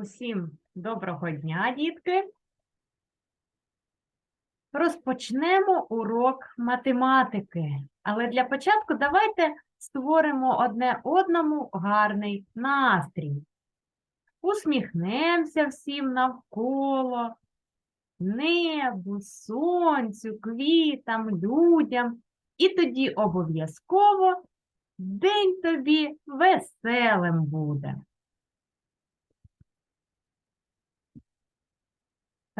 Усім доброго дня, дітки. Розпочнемо урок математики. Але для початку давайте створимо одне одному гарний настрій. Усміхнемося всім навколо, небу, сонцю, квітам, людям. І тоді обов'язково день тобі веселим буде.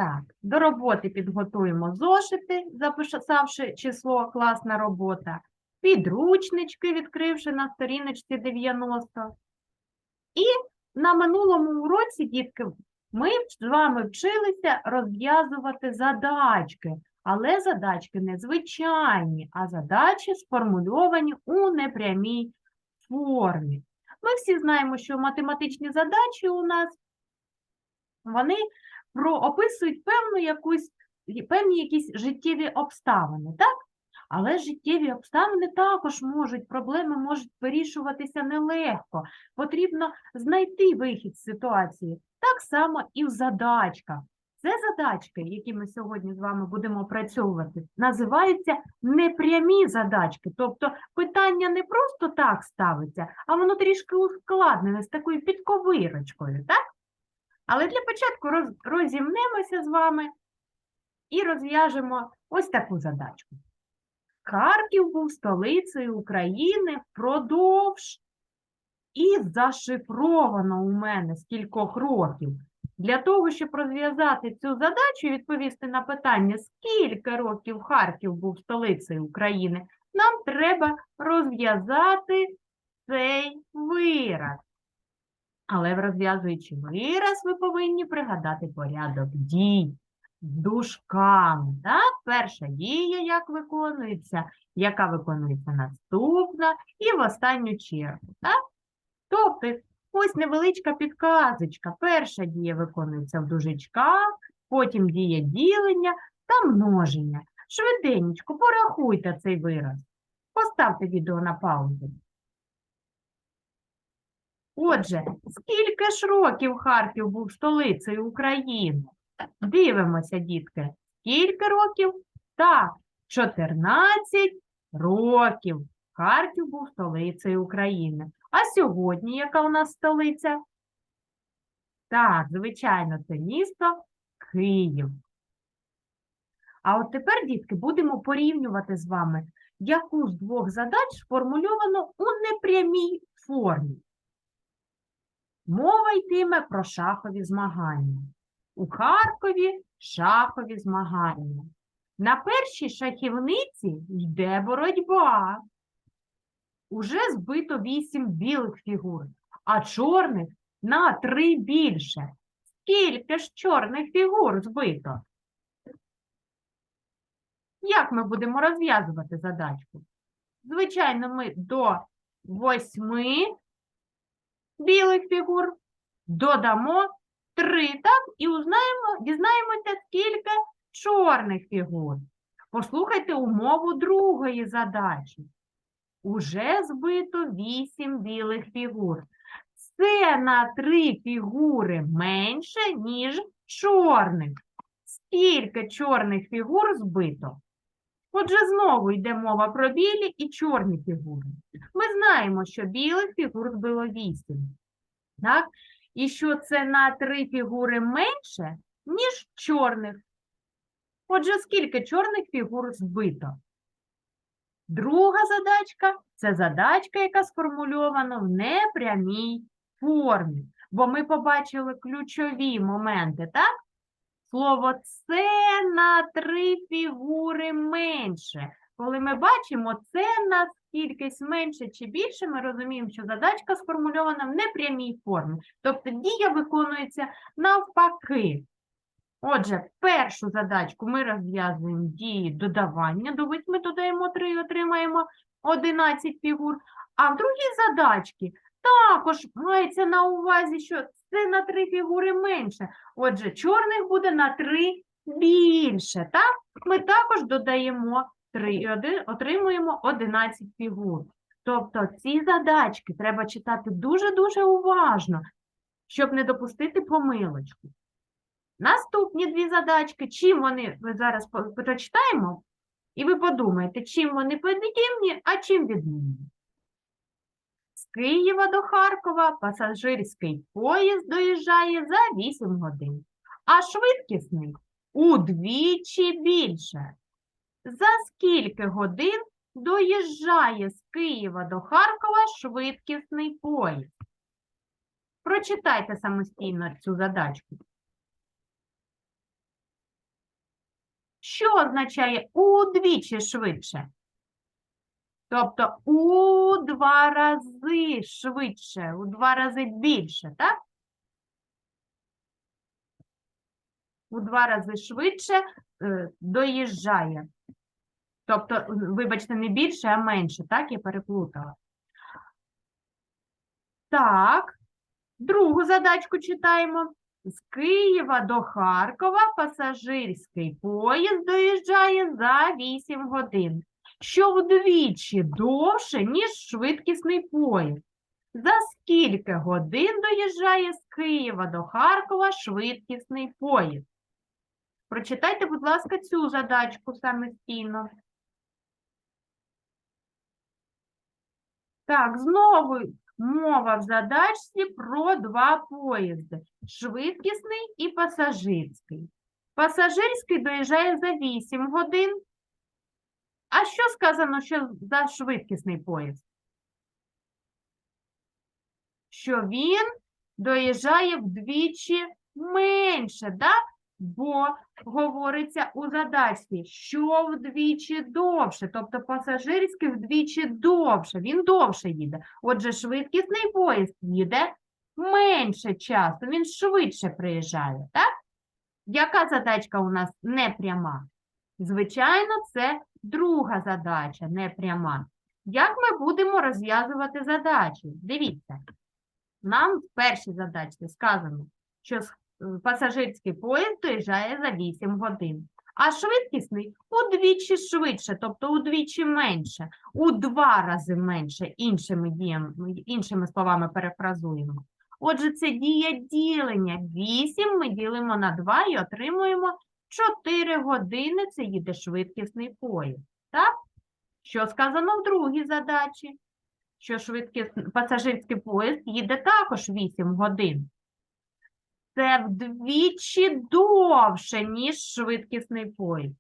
Так, до роботи підготуємо зошити, записавши число класна робота, підручнички, відкривши на сторіночці 90. І на минулому уроці, дітки, ми з вами вчилися розв'язувати задачки, але задачки не звичайні, а задачі сформульовані у непрямій формі. Ми всі знаємо, що математичні задачі у нас вони про описують певну якусь, певні якісь життєві обставини, так? Але життєві обставини також можуть, проблеми можуть вирішуватися нелегко. Потрібно знайти вихід з ситуації. Так само і в задачках. Це задачки, які ми сьогодні з вами будемо опрацьовувати, називаються непрямі задачки. Тобто питання не просто так ставиться, а воно трішки ускладнене з такою підковирочкою, так? Але для початку роз, розімнемося з вами і розв'яжемо ось таку задачку. Харків був столицею України впродовж і зашифровано у мене з кількох років. Для того, щоб розв'язати цю задачу і відповісти на питання, скільки років Харків був столицею України, нам треба розв'язати цей вираз. Але розв'язуючи вираз, ви повинні пригадати порядок дій з дужками. Перша дія, як виконується, яка виконується наступна, і в останню чергу. Так? Тобто, ось невеличка підказочка. Перша дія виконується в дужечках, потім дія ділення та множення. Швиденечко, порахуйте цей вираз. Поставте відео на паузу. Отже, скільки ж років Харків був столицею України? Дивимося, дітки. Скільки років? Так, 14 років. Харків був столицею України. А сьогодні яка у нас столиця? Так, звичайно, це місто Київ. А от тепер, дітки, будемо порівнювати з вами, яку з двох задач сформульовано у непрямій формі. Мова йтиме про шахові змагання. У Харкові шахові змагання. На першій шахівниці йде боротьба. Уже збито вісім білих фігур, а чорних на три більше. Скільки ж чорних фігур збито? Як ми будемо розв'язувати задачку? Звичайно, ми до восьми білих фігур, додамо три, так, і узнаємо, дізнаємося, скільки чорних фігур. Послухайте умову другої задачі. Уже збито вісім білих фігур. Це на три фігури менше, ніж чорних. Скільки чорних фігур збито? Отже, знову йде мова про білі і чорні фігури. Ми знаємо, що білих фігур збило 8. Так? І що це на три фігури менше, ніж чорних. Отже, скільки чорних фігур збито? Друга задачка це задачка, яка сформульована в непрямій формі. Бо ми побачили ключові моменти, так? Слово це на три фігури менше. Коли ми бачимо це на кількість менше чи більше, ми розуміємо, що задачка сформульована в непрямій формі. Тобто дія виконується навпаки. Отже, першу задачку ми розв'язуємо дії додавання. До 8 додаємо 3 і отримаємо 11 фігур. А в другій задачці також мається на увазі, що це на 3 фігури менше. Отже, чорних буде на 3 більше. Так? Ми також додаємо 3 і отримуємо 11 фігур. Тобто ці задачки треба читати дуже-дуже уважно, щоб не допустити помилочку. Наступні дві задачки, чим вони, ви зараз прочитаємо, і ви подумаєте, чим вони подібні, а чим відмінні. Києва до Харкова пасажирський поїзд доїжджає за 8 годин, а швидкісний удвічі більше. За скільки годин доїжджає з Києва до Харкова швидкісний поїзд? Прочитайте самостійно цю задачку. Що означає удвічі швидше? Тобто у два рази швидше, у два рази більше, так? У два рази швидше е, доїжджає. Тобто, вибачте, не більше, а менше, так? Я переплутала. Так, другу задачку читаємо. З Києва до Харкова пасажирський поїзд доїжджає за 8 годин, що вдвічі довше, ніж швидкісний поїзд. За скільки годин доїжджає з Києва до Харкова швидкісний поїзд? Прочитайте, будь ласка, цю задачку самостійно. Так, знову мова в задачці про два поїзди швидкісний і пасажирський. Пасажирський доїжджає за 8 годин. А що сказано, що за швидкісний поїзд? Що він доїжджає вдвічі менше, да? бо говориться у задачці, що вдвічі довше, тобто пасажирський вдвічі довше, він довше їде. Отже, швидкісний поїзд їде менше часу, він швидше приїжджає, так? Яка задачка у нас непряма? Звичайно, це друга задача, непряма. Як ми будемо розв'язувати задачі? Дивіться, нам в першій задачці сказано, що е, пасажирський поїзд доїжджає за 8 годин, а швидкісний удвічі швидше, тобто удвічі менше, у два рази менше, іншими, діями, іншими словами перефразуємо. Отже, це дія ділення. 8 ми ділимо на 2 і отримуємо 4 години це їде швидкісний поїзд. Так? Що сказано в другій задачі? Що швидкісний пасажирський поїзд їде також 8 годин. Це вдвічі довше, ніж швидкісний поїзд.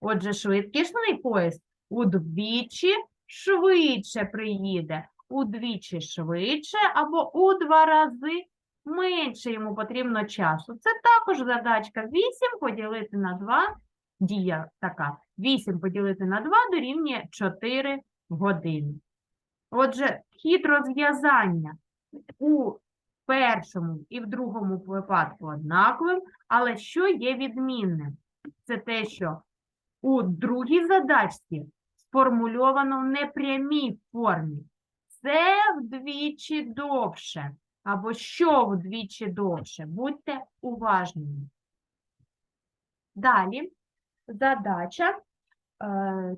Отже, швидкісний поїзд удвічі швидше приїде, удвічі швидше або у два рази менше йому потрібно часу. Це також задачка 8 поділити на 2, дія така. 8 поділити на 2 дорівнює 4 години. Отже, хід розв'язання у першому і в другому випадку однаковим, але що є відмінним? Це те, що у другій задачці сформульовано в непрямій формі. Це вдвічі довше. Або що вдвічі довше. Будьте уважними. Далі задача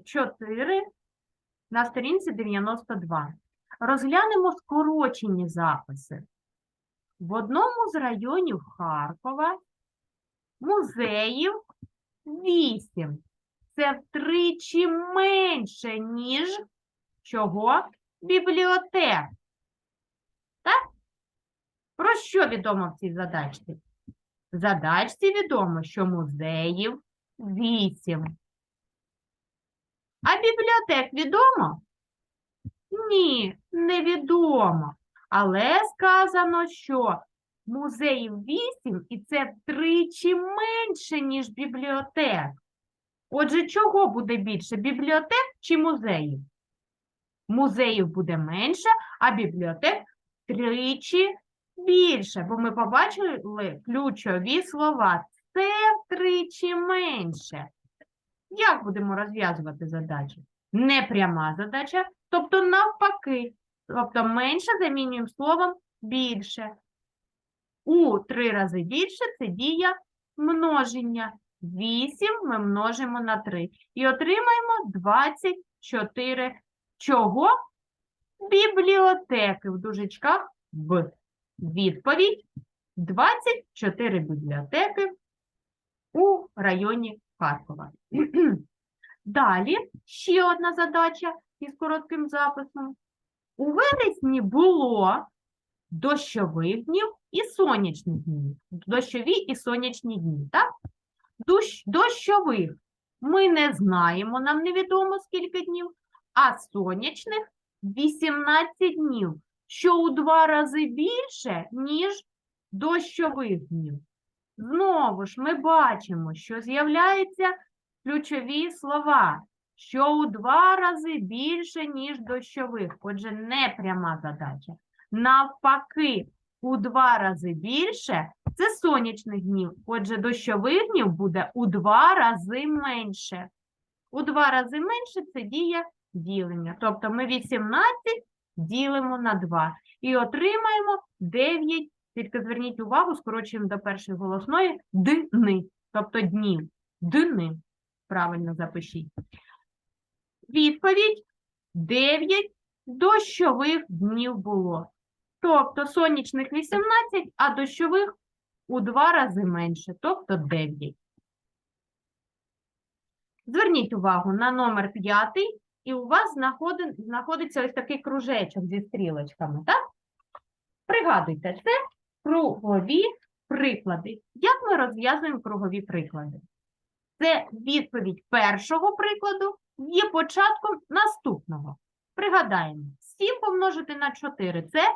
4 на сторінці 92. Розглянемо скорочені записи. В одному з районів Харкова музеїв 8. Це втричі менше, ніж чого? Бібліотек. Про що відомо в цій задачці? В задачці відомо, що музеїв 8. А бібліотек відомо? Ні, невідомо. Але сказано, що музеїв 8 і це втричі менше, ніж бібліотек. Отже, чого буде більше? Бібліотек чи музеїв? Музеїв буде менше, а бібліотек тричі більше, бо ми побачили ключові слова. Це втричі менше. Як будемо розв'язувати задачу? Непряма задача, тобто навпаки. Тобто менше замінюємо словом більше. У три рази більше це дія множення. 8 ми множимо на 3. І отримаємо 24 чого? Бібліотеки в дужечках Б. Відповідь 24 бібліотеки у районі Харкова. Далі ще одна задача із коротким записом. У вересні було дощових днів і сонячних днів. Дощові і сонячні дні, так? Дощ, дощових ми не знаємо, нам невідомо скільки днів, а сонячних 18 днів, що у два рази більше, ніж дощових днів. Знову ж ми бачимо, що з'являються ключові слова, що у два рази більше, ніж дощових. Отже, не пряма задача. Навпаки, у два рази більше це сонячних днів. Отже, дощових днів буде у два рази менше. У два рази менше це дія ділення. Тобто ми 18 ділимо на 2 і отримаємо 9, тільки зверніть увагу, скорочуємо до першої голосної дни, тобто днів. Дни. Правильно запишіть. Відповідь 9 дощових днів було. Тобто сонячних 18, а дощових у два рази менше, тобто 9. Зверніть увагу на номер 5, і у вас знаходи- знаходиться ось такий кружечок зі стрілочками, так? Пригадуйте, це кругові приклади. Як ми розв'язуємо кругові приклади? Це відповідь першого прикладу є початком наступного. Пригадаємо, 7 помножити на 4 – це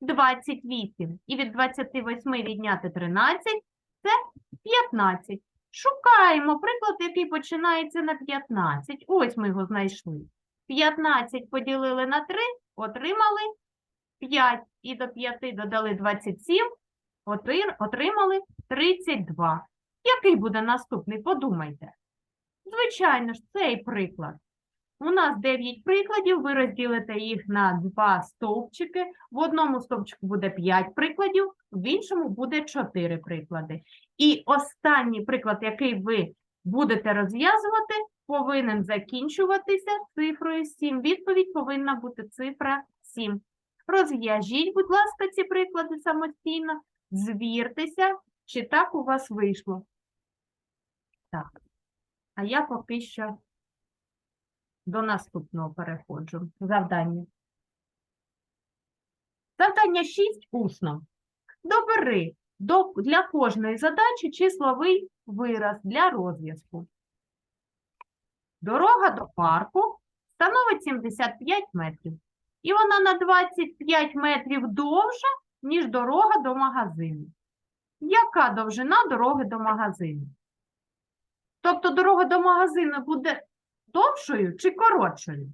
28. І від 28 відняти 13 – це 15. Шукаємо приклад, який починається на 15. Ось ми його знайшли. 15 поділили на 3, отримали 5. І до 5 додали 27, отримали 32. Який буде наступний? Подумайте. Звичайно ж, цей приклад. У нас 9 прикладів, ви розділите їх на два стовпчики. В одному стовпчику буде 5 прикладів, в іншому буде 4 приклади. І останній приклад, який ви будете розв'язувати, повинен закінчуватися цифрою 7. Відповідь повинна бути цифра 7. Розв'яжіть, будь ласка, ці приклади самостійно, звіртеся, чи так у вас вийшло. Так. А я поки що до наступного переходжу. Завдання. Завдання 6 усно. Добери до, для кожної задачі числовий вираз для розв'язку. Дорога до парку становить 75 метрів. І вона на 25 метрів довша, ніж дорога до магазину. Яка довжина дороги до магазину? Тобто дорога до магазину буде довшою чи коротшою?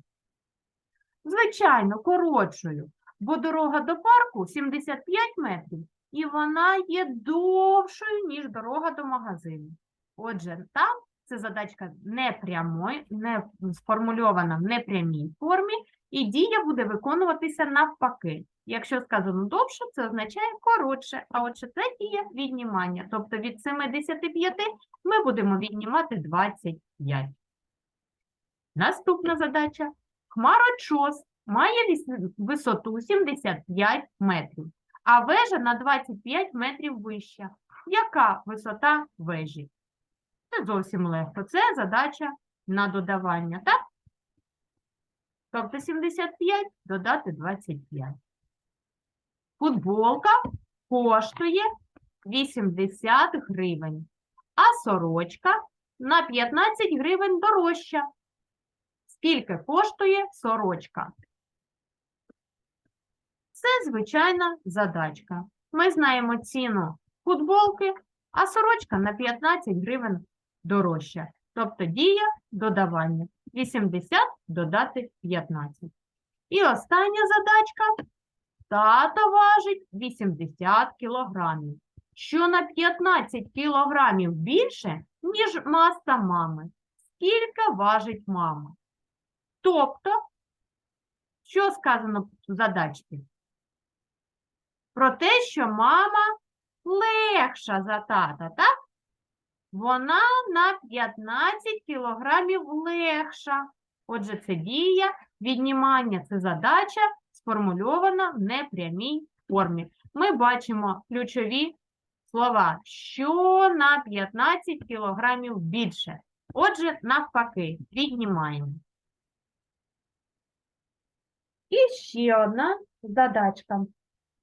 Звичайно, коротшою, бо дорога до парку 75 метрів, і вона є довшою, ніж дорога до магазину. Отже, там це задачка не прямої, не сформульована в непрямій формі, і дія буде виконуватися навпаки. Якщо сказано довше, це означає коротше, а отже, це дія віднімання. Тобто від 75 ми будемо віднімати 25. Наступна задача. Хмарочос має висоту 75 метрів, а вежа на 25 метрів вища. Яка висота вежі? Це зовсім легко. Це задача на додавання, так? Тобто 75 додати 25. Футболка коштує 80 гривень, а сорочка на 15 гривень дорожча. Скільки коштує сорочка? Це звичайна задачка. Ми знаємо ціну футболки, а сорочка на 15 гривень дорожча. Тобто дія додавання. 80 додати 15. І остання задачка. Тато важить 80 кілограмів, що на 15 кілограмів більше, ніж маса мами. Скільки важить мама? Тобто, що сказано в задачці? Про те, що мама легша за тата, так? Вона на 15 кілограмів легша. Отже, це дія, віднімання це задача, сформульована в непрямій формі. Ми бачимо ключові слова, що на 15 кілограмів більше. Отже, навпаки, віднімаємо. І ще одна задачка.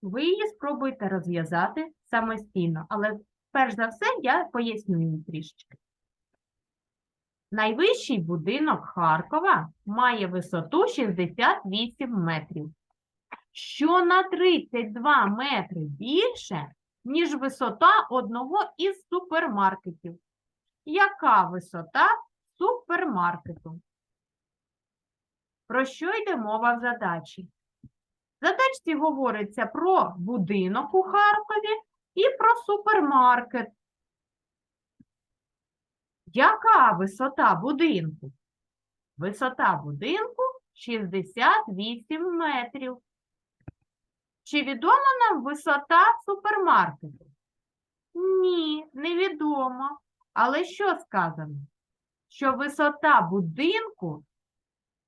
Ви її спробуйте розв'язати самостійно, але перш за все я поясню її трішечки. Найвищий будинок Харкова має висоту 68 метрів, що на 32 метри більше, ніж висота одного із супермаркетів. Яка висота супермаркету? Про що йде мова в задачі? В задачці говориться про будинок у Харкові і про супермаркет. Яка висота будинку? Висота будинку 68 метрів. Чи відома нам висота супермаркету? Ні, невідомо. Але що сказано? Що висота будинку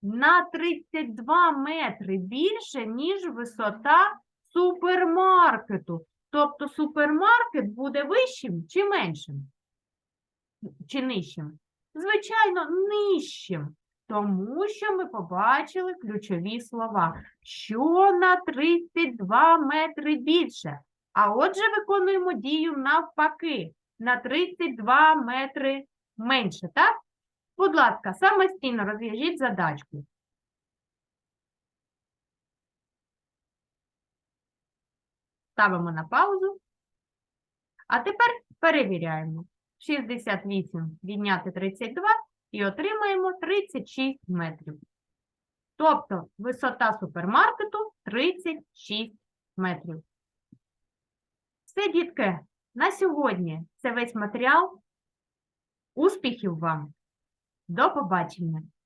на 32 метри більше, ніж висота супермаркету. Тобто супермаркет буде вищим чи меншим? Чи нижчим? Звичайно, нижчим. Тому що ми побачили ключові слова, що на 32 метри більше. А отже, виконуємо дію навпаки, на 32 метри менше, так? Будь ласка, самостійно розв'яжіть задачку. Ставимо на паузу. А тепер перевіряємо. 68 відняти 32 і отримаємо 36 метрів. Тобто висота супермаркету 36 метрів. Все, дітки, на сьогодні це весь матеріал. Успіхів вам! До побачення!